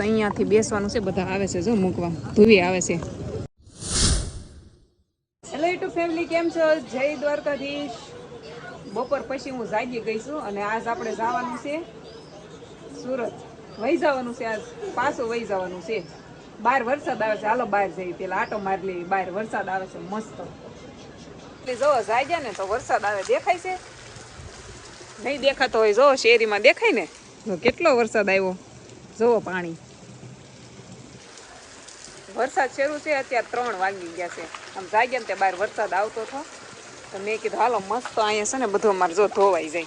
અહીંયાથી બેસવાનું છે બધા આવે છે જો મૂકવા. ધુવી આવે છે. હેલો ટુ ફેમિલી કેમ છો? જય દ્વારકાધીશ. બપોર પછી હું જાગી ગઈ છું અને આજ આપણે જવાનું છે સુરત. વહી જવાનું છે આજ. પાછું વહી જવાનું છે. બહાર વરસાદ આવે છે. હાલો બહાર જઈ પેલા આટો મારી લઈ બહાર વરસાદ આવે છે. મસ્ત. જો જાગ્યા ને તો વરસાદ આવે. દેખાય છે? નહીં દેખાતો હોય. જો શેરીમાં દેખાય ને કેટલો વરસાદ આવ્યો? જુઓ પાણી. વરસાદ શરૂ છે અત્યારે ત્રણ વાગી ગયા છે. આમ જાગ્યા ને તે બહાર વરસાદ આવતો હતો. તો મેં કીધું હાલો મસ્ત અહીંયા છે ને બધો અમારે જો ધોવાઈ જાય.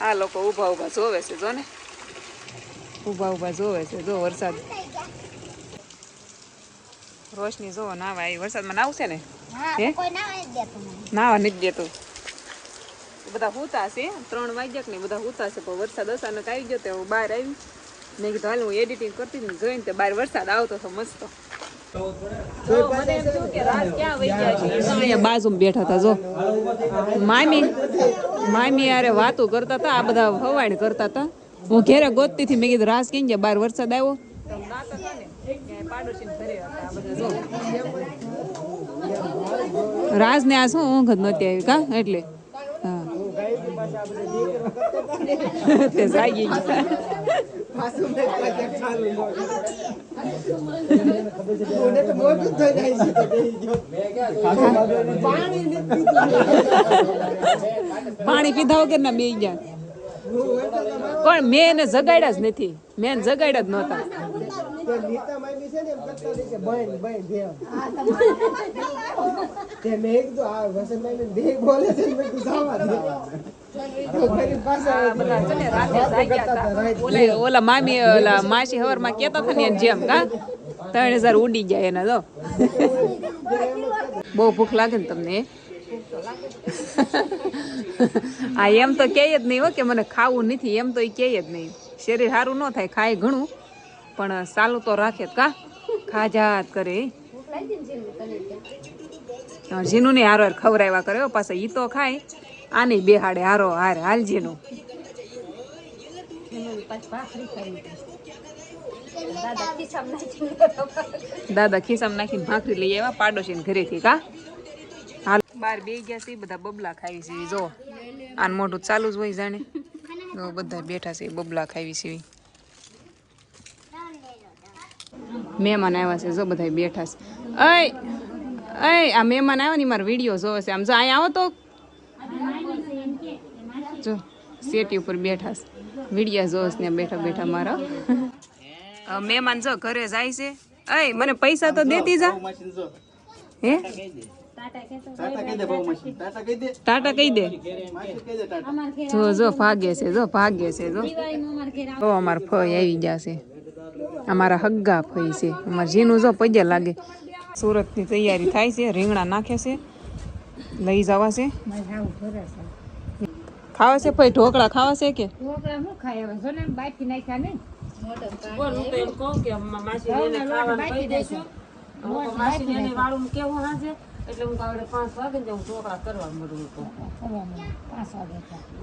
આ લોકો ઊભા ઊભા જોવે છે જો ને. ઊભા ઊભા જોવે છે જો વરસાદ. રોશની જોવો નાવા આવી. વરસાદમાં નાવું છે ને? નાવા નથી દેતું. બધા હોતા છે ત્રણ વાગ્યા ને બધા હોતા છે પણ વરસાદ અચાનક આવી ગયો તો હું બહાર આવી. મેં કીધું હાલ હું એડિટિંગ કરતી ને જોઈને તો બહાર વરસાદ આવતો હતો મસ્ત. બાજુમાં બેઠા હતા જો. મામી મામી યારે વાતો કરતા હતા આ બધા હવાણ કરતા હતા. હું ઘેરે ગોતતી હતી મેં કીધું રાસ કેમ ગયા બહાર વરસાદ આવ્યો? રાજ ને આ શું ઊંઘ જ નહોતી આવી કા? એટલે. તે જાગી પાણી પીધા વગર ના બે ગયા. પણ મેં એને જગાડ્યા જ નથી. મેં જગાડ્યા જ નહોતા. આ બધા છે ને રાતે જાગ્યા હતા. ઓલા ઓલા મામી ઓલા માસી હવારમાં કેતા હતા ને એની જેમ કા ત્રણ હજાર ઉડી ગયા એના તો બહુ ભૂખ લાગે ને તમને આ એમ તો કહે જ નહીં હો કે મને ખાવું નથી એમ તો એ કહે જ નહીં. શરીર સારું ન થાય ખાય ઘણું. પણ સાલું તો રાખે કા? ખાજાત કરે. જીનું ને હારો હાર ખવડાવ્યા કરે પાસે ઈ તો ખાય. આની બેહાડે હારો હાર. હાલ જીનું દાદા ખિસ્સામાં નાખીને ભાખરી લઈ આવ્યા પાડોશી ઘરેથી કા? હાલ. બાર બે ગયા છે, બધા બબલા ખાવી છે, જો. આન મોઢું ચાલુ જ હોય જાણે. બધા બેઠા છે, બબલા ખાવી છે. મહેમાન આવ્યા છે જો બધા બેઠા છે. અય અય આ મહેમાન આવ્યા ને મારો વીડિયો જોવે છે. આમ જો અહીંયા આવો તો. જો સેટી ઉપર બેઠા છે. વિડીયા જોવે છે ને બેઠા બેઠા મારા. મહેમાન જો ઘરે જાય છે. અય મને પૈસા તો દેતી જા. હે? ટાટા કહી દે જો જો ભાગે છે જો ભાગે છે જો. તો અમાર ફય આવી ગયા છે. અમારા હગ્ગા ફઈ છે. અમાર જીનું જો પગે લાગે. સુરતની તૈયારી થાય છે રીંગણા નાખે છે લઈ જવા છે. ખાવા છે ફઈ ઢોકળા ખાવા છે કે?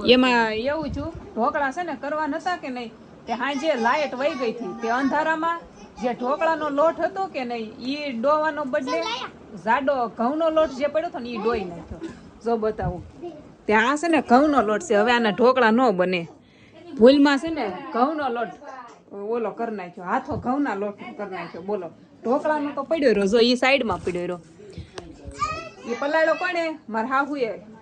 એમાં એવું છું ઢોકળા છે ને કરવા નતા કે નહીં? તે જે લાઈટ વહી ગઈ હતી. તે અંધારામાં જે ઢોકળાનો લોટ હતો કે નહીં એ ડોવાનો બદલે જાડો ઘઉંનો લોટ જે પડ્યો હતો ને એ ડોઈ નાખ્યો. જો બતાવું. ત્યાં છે ને, ઘઉંનો લોટ છે. હવે આના ઢોકળા ન બને. ભૂલમાં છે ને, ઘઉંનો લોટ, ઓલો કરી નાખ્યો. હાથો ઘઉંના લોટ કરી નાખ્યો. બોલો. ઢોકળાનો તો પડ્યો રહ્યો. જો એ સાઈડમાં પડ્યો રહ્યો. એ પલાળો કોને મારા હાહુએ.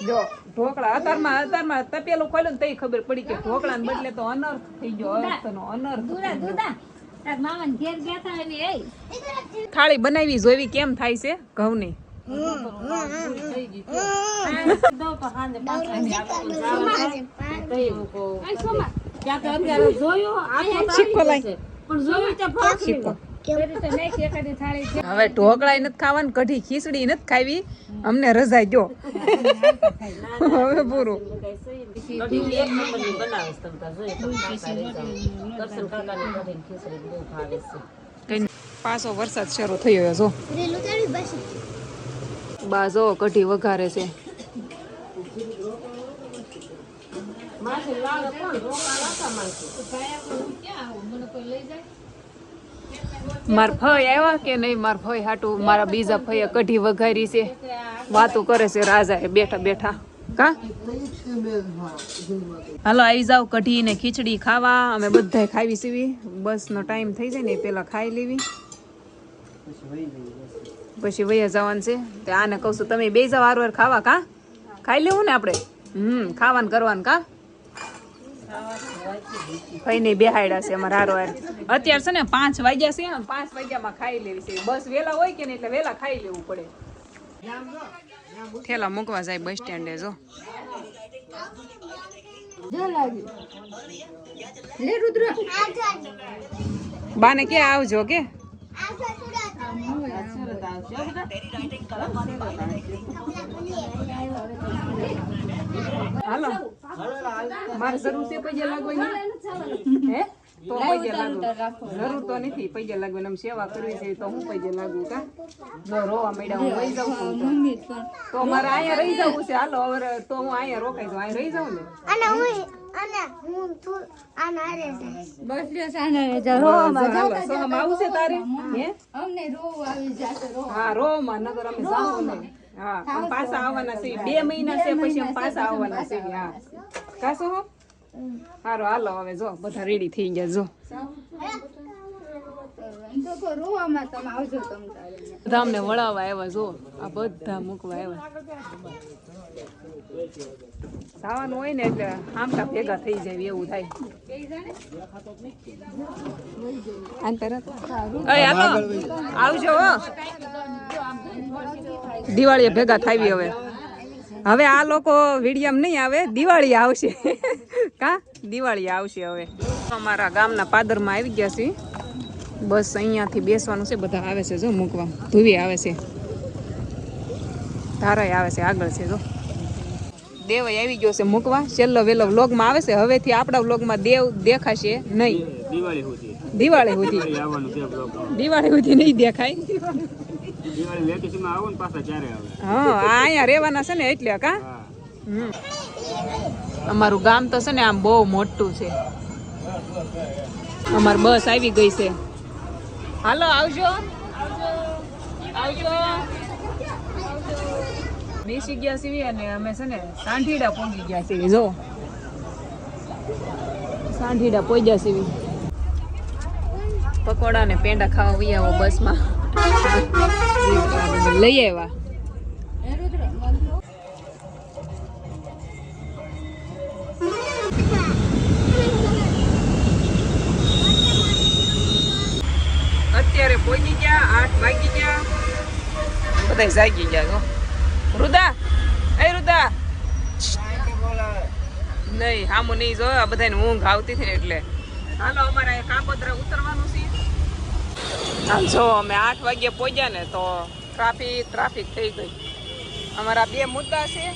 જો ઢોકળા અતારમાં અતારમાં તપેલું ખોલ્યું ને તઈ ખબર પડી કે ઢોકળા ને બદલે તો અનર્થ થઈ ગયો અર્થનો અનર્થ થઈ થાળી બનાવી જોવી કેમ થાય છે ઘઉં ની પણ શીખો હવે ઢોકળા નથી ખાવાનું કઢી ખીચડી નથી ખાવી. અમને રજા જો. હવે પૂરું. પાછો વરસાદ શરૂ થયો જો. બાજો કઢી વઘારે છે. માસે લાવે કોણ? રોકા લાતા માસી માર ફઈ આવ્યા કે નહીં? મારા ફઈ હાટું મારા બીજા ફઈએ કઢી વઘારી છે. વાતો કરે છે રાજા બેઠા બેઠા. કા? હાલો આવી જાવ કઢી ને ખીચડી ખાવા. અમે બધાય ખાવી સીવી. બસ નો ટાઈમ થઈ જાય ને પેલા ખાઈ લેવી. પછી વૈયા જવાનું છે. આને કહું છું, તમે બે જાવ વાર ખાવા, કા? ખાઈ લેવું ને આપણે? હમ, ખાવાનું કરવાનું, કા? કઈ નહીં બેહાડ્યા છે અમારા હારો હાર. અત્યારે છે ને પાંચ વાગ્યા છે ને પાંચ વાગ્યામાં ખાઈ લેવી છે. બસ વેલા હોય કે ને એટલે વેલા ખાઈ લેવું પડે. થેલા મૂકવા જાય બસ સ્ટેન્ડે જો. બાને કે આવજો કે? હાલો. મારે જરૂર છે પૈસા લાગવાની? હે? તો પૈસા લાગુ. જરૂર તો નથી પૈસા લાગવાની આમ સેવા કરવી છે તો હું પૈસા લાગુ કા? જો રોવા મળ્યા હું રહી જાઉં તો. તો મારે અહીંયા રહી જવું છે. હાલો હવે તો હું અહીંયા રોકાઈ જાઉં. અહીંયા રહી જાઉં ને? અને હું અને હું તું આના હારે જઈશ. બસ હાલો સોહમ આવું છે તારે? હે? હા રોમાં નગર અમે જાવું ને. હા અમે પાછા આવવાના છે. બે મહિના છે પછી પાછા આવવાના છે. હા. કા સોહમ હારો હાલો હવે જો બધા રેડી થઈ ગયા જો. બધા અમને વળાવવા આવ્યા જો. આ બધા મૂકવા આવ્યા. જવાનું હોય ને એટલે આમટા ભેગા થઈ જાય એવું થાય. આવજો દિવાળીએ ભેગા થાવી હવે. હવે આ લોકો વિડીયમ નહીં આવે દિવાળી આવશે. કા? દિવાળી આવશે હવે. અમારા ગામના પાદરમાં આવી ગયા છે બસ અહીંયાથી બેસવાનું છે. બધા આવે છે જો મૂકવા. ધુવી આવે છે. તારાય આવે છે. આગળ છે જો. દેવાય આવી ગયો છે મૂકવા. છેલ્લો વેલો વ્લોગમાં આવે છે. હવેથી આપણા વ્લોગમાં દેવ દેખાશે નહીં. દિવાળી સુધી. દિવાળી સુધી. દિવાળી સુધી નહીં દેખાય. હા આ અહીંયા રહેવાના છે ને એટલે કા? હમ. અમારું ગામ તો છે ને આમ બહુ મોટું છે. અમારી બસ આવી ગઈ છે. હાલો, આવજો. આવજો. બેસી ગયા છીએ અને અમે છે ને સાંઠીડા પહોંચી ગયા છીએ, જો. સાંઠીડા પહોંચ્યા છીએ. પકોડા ને પેંડા ખાવા આવો બસમાં. લઈ આવ્યા. બધા જાગી ગયા રુદા એ રુદા નહીં, હામું નહીં જો, આ બધાને ઊંઘ આવતી હતી ને એટલે. હાલો, અમારે કાપોદ્રા ઉતરવાનું છે. આમ જો, અમે આઠ વાગ્યે પહોંચ્યા ને તો ટ્રાફિક ટ્રાફિક થઈ ગઈ. અમારા બે મુદ્દા છે.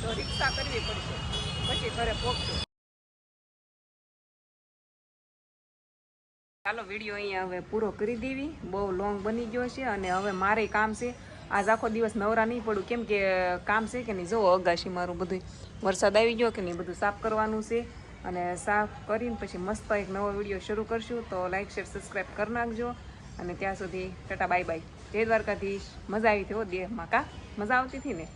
તો રિક્ષા કરવી પડશે. પછી ઘરે પહોંચશું. ચાલો વીડિયો અહીંયા હવે પૂરો કરી દેવી. બહુ લોંગ બની ગયો છે અને હવે મારે કામ છે. આજ આખો દિવસ નવરા નહીં પડું. કેમ કે કામ છે કે નહીં? જુઓ અગાશી મારું બધું વરસાદ આવી ગયો કે નહીં? બધું સાફ કરવાનું છે. અને સાફ કરીને પછી મસ્ત એક નવો વીડિયો શરૂ કરશું. તો લાઇક શેર સબસ્ક્રાઈબ કરી નાખજો. અને ત્યાં સુધી ટાટા, બાય બાય. જય દ્વારકાધીશ. મજા આવી હતી હો દેહમાં. કા? મજા આવતી હતી ને?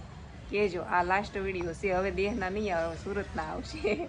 કહેજો આ લાસ્ટ વીડિયો છે. હવે દેહના નહીં આવે, સુરતના આવશે.